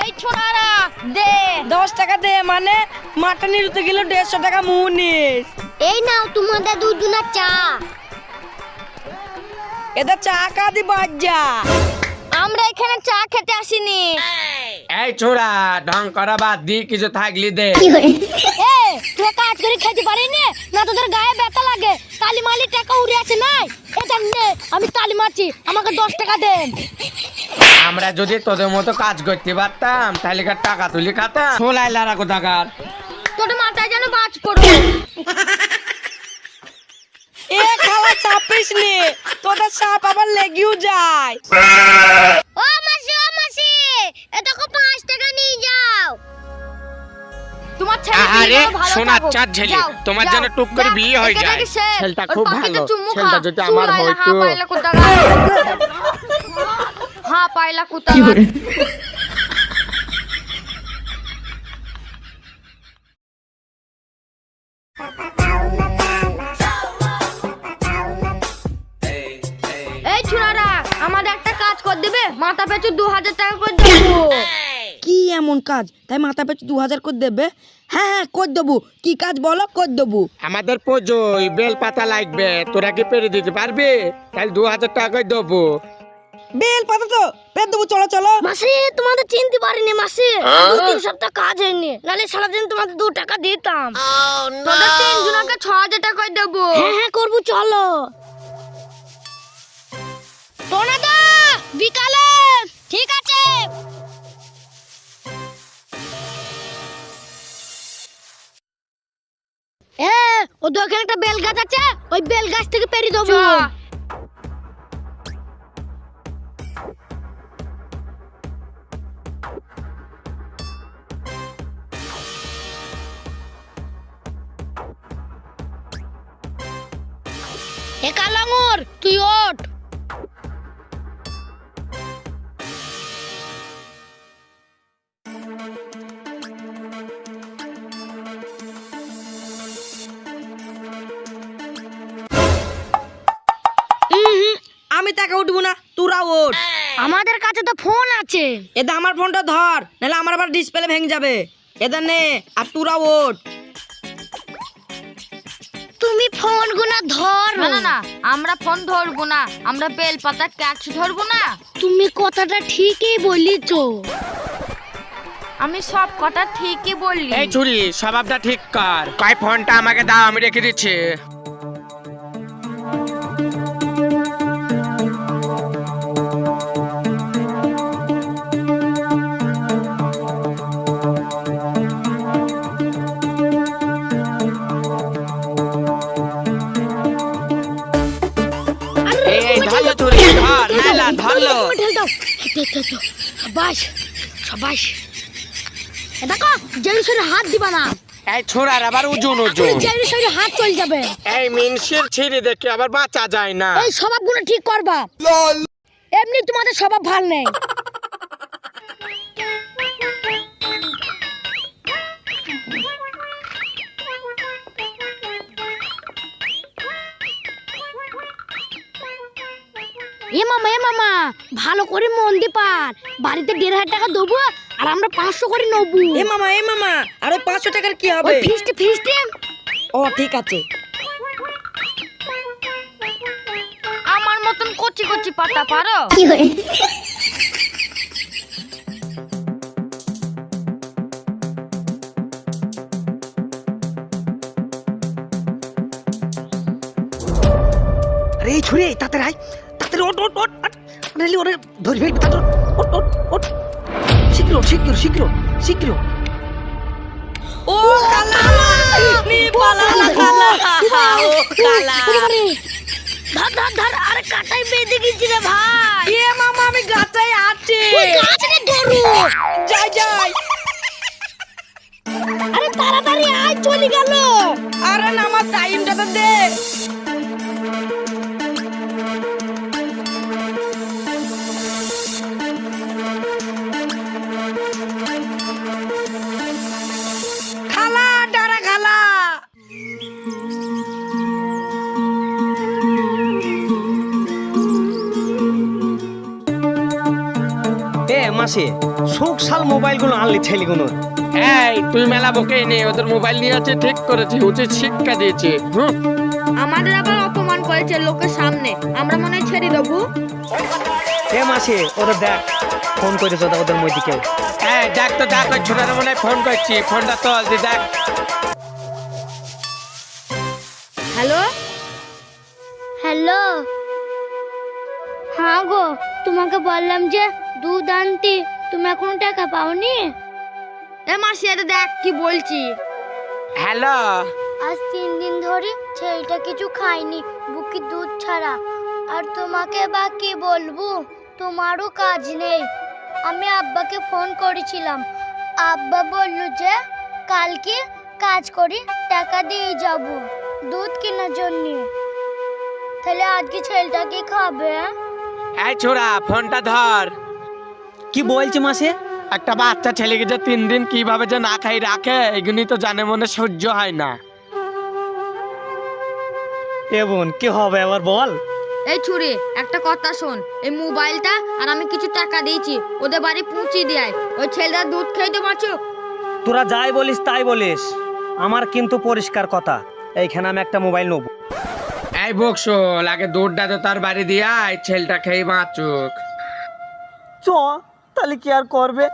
এই ছোড়ারা দে। দশ টাকা দে মানে মাটন নিতে গেলে দেড়শো টাকা মুনিস এই নাও তোমাদের দুজনের চা। এদের চা কাদি বাজ্জা আমরা এখানে চা খেতে আসিনি। এই ছোড়া ঢং করা বাদ দি কিছু থাকলি দে। এ তুই কাজ করে খেতে পারিনি? না তোদের গায়ে ব্যথা লাগে। তালি মালি টাকা উড়ে আছে নাই? আমি তালি মারছি আমাকে দশ টাকা দেন। আমরা যদি তোদের মতো কাজ করতে পারতাম তাহলে কার টাকা তুলি খাতাম? সোলাই লারা কোথাকার? তোর মাথায় যেন বাজ পড়ো। এ খাওয়া চাপিস নে তোদের সাপ আবার লেগেও যায়। তোমার ছেলে আরে। চাঁদ ঝেলে, তোমার যেন টুক করে বিয়ে হয়ে যায়। ছেলেটা খুব ভালো। ছেলেটা যদি আমার চুল আইলা, হইতো। হা পাইলা কোথাকার। এই আমাদের একটা কাজ করে দিবে মাথা পেছু দু হাজার টাকা করে দেবো কি এমন কাজ? তাই মাথা পেছু দু হাজার করে দেবে? হ্যাঁ হ্যাঁ কর দেবো। কি কাজ বলো? কর দেবো। আমাদের পুজোয় বেল পাতা লাগবে। তোরা কি পেরে দিতে পারবি? তাহলে দু হাজার টাকায় দেবো। বেল পাতা তো পেট দেবো চলো চলো। মাসি তোমাদের চিনতে পারিনি মাসি। দু তিন সপ্তাহ কাজ হয়নি। নাহলে সারাদিন তোমাদের দু টাকা দিতাম। তোদের তিন জনকে ছ হাজার টাকা দেবো। হ্যাঁ হ্যাঁ করব চলো। সোনাদা বিকালে। ঠিক আছে। এ তো ওখানে একটা বেল গাছ আছে? ওই বেল গাছ থেকে পেরি দেবো। এ কালাঙ্গুর তুই ওঠ। আমি তাকে উঠবো না তোরা ওঠ আমাদের কাছে তো ফোন আছে। এদা আমার ফোনটা ধর নাহলে আমার আবার ডিসপ্লে ভেঙে যাবে। এদা নে আর তোরা ওঠ তুমি ফোন গুনা ধর। না না না আমরা ফোন ধরবো না আমরা বেল পাতা ক্যাচ ধরবো না। তুমি কথাটা ঠিকই বলিছো। আমি সব কথা ঠিকই বললি। এই চুরি স্বভাবটা ঠিক কর। কয় ফোনটা আমাকে দাও আমি রেখে দিচ্ছি। সাবাস সাবাস। এ দেখো জেরি সরে হাত দিবা না। এই ছোড়ার আবার ওজন ওজন। তুমি জেরি হাত চল যাবে। এই মিনসের ছিঁড়ি দেখে আবার বাঁচা যায় না। এই স্বভাবগুলো ঠিক করবা। এমনি তোমাদের স্বভাব ভালো নেই। এ মামা এ মামা ভালো করে মন দিয়ে পার। বাড়িতে দেড় হাজার টাকা দেবো আর আমরা পাঁচশো করে নেব। এ মামা এ মামা আর ওই পাঁচশো টাকার কি হবে? ফিস্টে ফিস্টে। ও ঠিক আছে। আমার মতন কচি কচি পাতা পারো? আরে এই ছুরি তাড়াতাড়ি আয়। তাড়াতাড়ি ওট ওট ওট ওট। ওরে ধরে ফেলবি তাড়াতাড়ি ওট ওট ওট শীঘ্র শীঘ্র শীঘ্র শীঘ্র ও কালা নি পালা কালা। ও কালা ধর ধর ধর আরে কাটাই বেঁধে গেছি রে ভাই। এ মামা আমি গাছায় আছি। ওই গাছকে ধরু যাই যাই। আরে তাড়াতাড়ি আয় চলে গেল। আরে না আমার টাইমটা তো দে। মাসে সুখ সাল মোবাইলগুলো আনলি ছেলেগুলো। এই তুই মেলা বকে নে ওদের মোবাইল নিয়ে আছে ঠিক করেছি উচিত শিক্ষা দিয়েছে হুম? আমাদের আবার অপমান করেছে লোকের সামনে আমরা মনে হয় ছেড়ে দেবো। এ মাসে ওদের দেখ ফোন করে করেছ ওদের মধ্যে কেউ। এই দেখ তো দেখ ওই ছোটার মনে হয় ফোন করছি ফোনটা তো দি দেখ। হ্যালো? হ্যালো? হ্যাঁ গো তোমাকে বললাম যে দুধ আনতে। তুমি এখনও টাকা পাওনি? এ মাসি এটা দেখ কি বলছি। হ্যালো। আজ তিন দিন ধরে ছেলেটা কিছু খায়নি বুকি দুধ ছাড়া। আর তোমাকে বা কি বলব? তোমারও কাজ নেই। আমি আব্বাকে ফোন করেছিলাম। আব্বা বলল যে কালকে কাজ করি টাকা দিয়ে যাব দুধ কেনার জন্য। তাহলে আজকে ছেলেটা কি খাবে এই ছোড়া ফোনটা ধর। কি বলছি মাসে? একটা বাচ্চা ছেলেকে যে তিন দিন কীভাবে যে না খাই রাখে এগুলি তো জানে মনে সহ্য হয় না। এ বোন কি হবে এবার বল? এই ছুরি একটা কথা শোন এই মোবাইলটা আর আমি কিছু টাকা দিয়েছি ওদের বাড়ি পৌঁছে দেয় ওই ছেলেটা দুধ খেতে পারছ তোরা যাই বলিস তাই বলিস। আমার কিন্তু পরিষ্কার কথা এইখানে আমি একটা মোবাইল নেব। এই বকশোল আগে দুধটা তো তার বাড়ি দিয়ে আয় ছেলেটা খেয়ে বাঁচুক। চ। তাহলে কি আর করবে?